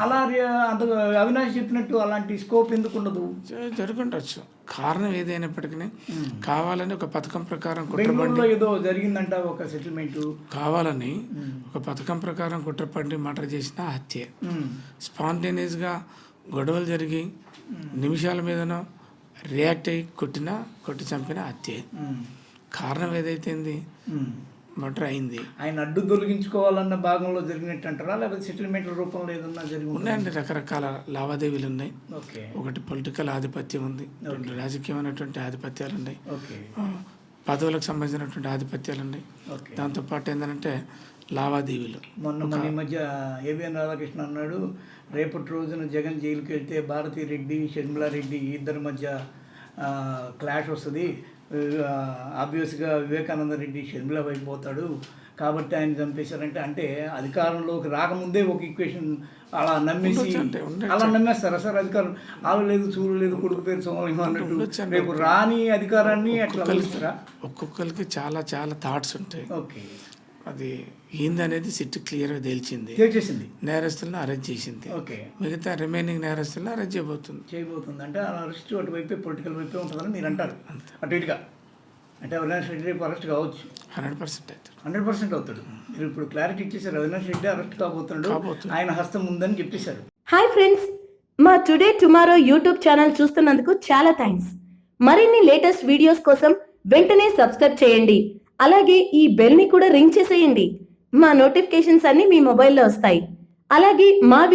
అలా అవినాష్ చెప్పినట్టు అలాంటి స్కోప్ ఎందుకు ఉండదు? జరుగుండొచ్చు. కారణం ఏదైనప్పటికీ కావాలని ఒక పథకం ప్రకారం కుట్రపడి ఏదో జరిగిందంట ఒక సెటిల్మెంట్ కావాలని ఒక పథకం ప్రకారం కుట్రపడి మర్డర్ చేసిన హత్య. స్పాంటేనియస్గా గొడవలు జరిగి నిమిషాల మీదనో రియాక్ట్ అయ్యి కొట్టిన కొట్టి చంపిన హత్య. కారణం ఏదైతే మర్డర్ అయింది. ఆయన అడ్డు తొలగించుకోవాలన్న భాగంలో జరిగినట్టు అంటారా లేకపోతే సెటిల్మెంట్ రూపంలో ఏదన్నా జరిగి? ఉన్నాయండి రకరకాల లావాదేవీలు ఉన్నాయి. ఓకే. ఒకటి పొలిటికల్ ఆధిపత్యం ఉంది రెండు రాజకీయమైనటువంటి ఆధిపత్యాలు ఉన్నాయి. ఓకే. పదవులకు సంబంధించినటువంటి ఆధిపత్యాలు ఉన్నాయి. దాంతోపాటు ఏంటంటే లావాదేవీలు. మొన్న మన ఈ మధ్య ఏవిఎన్ రాధాకృష్ణ అన్నాడు రేపటి రోజున జగన్ జైలుకి వెళ్తే భారతీ రెడ్డి షర్మిలారెడ్డి ఇద్దరి మధ్య క్లాష్ వస్తుంది. ఆబ్వియస్గా వివేకానంద రెడ్డి షర్మిల వైపు పోతాడు. కాబట్టి ఆయన చంపేశారంటే అంటే అధికారంలోకి రాకముందే ఒక ఈక్వేషన్ అలా నమ్మేసి. అలా నమ్మేస్తారా. సార్ అధికారం ఆవు లేదు చూడు లేదు కొడుకు పేరు సోమలింగం అన్నట్టు. రేపు రాని అధికారాన్ని అట్లా ఒక్కొక్కరికి చాలా చాలా థాట్స్ ఉంటాయి. ఓకే. అది ఏందనేది సిట్ క్లియర్గా తేల్చింది. నేరస్తులను అరెస్ట్ చేసింది. ఓకే. మిగతా రిమైనింగ్ నేరస్తులను అరెస్ట్ చేయబోతుంది. చేయబోతుంది. అంటే ఆ అరెస్ట్ అటువైపే పొలిటికల్ వైపే ఉంటుందని మీరు అంటారు. అటు ఇటుగా. అంటే అవినాష్ రెడ్డి రేపు అరెస్ట్ కావచ్చు. హండ్రెడ్ పర్సెంట్ అవుతారు హండ్రెడ్ పర్సెంట్ అవుతాడు. మీరు ఇప్పుడు క్లారిటీ ఇచ్చేసారు అవినాష్ రెడ్డి అరెస్ట్ కాబోతున్నాడు. ఆయన హస్తం ఉందని చెప్పేశారు. Hi friends. మా టుడే టుమారో యూట్యూబ్ ఛానల్ చూస్తున్నందుకు చాలా థ్యాంక్స్. మరిన్ని లేటెస్ట్ వీడియోస్ కోసం వెంటనే సబ్స్క్రైబ్ చేయండి. అలాగే ఈ బెల్ని కూడా రింగ్ చేసేయండి. మా నోటిఫికేషన్స్ అన్ని మీ మొబైల్లో వస్తాయి. అలాగే మా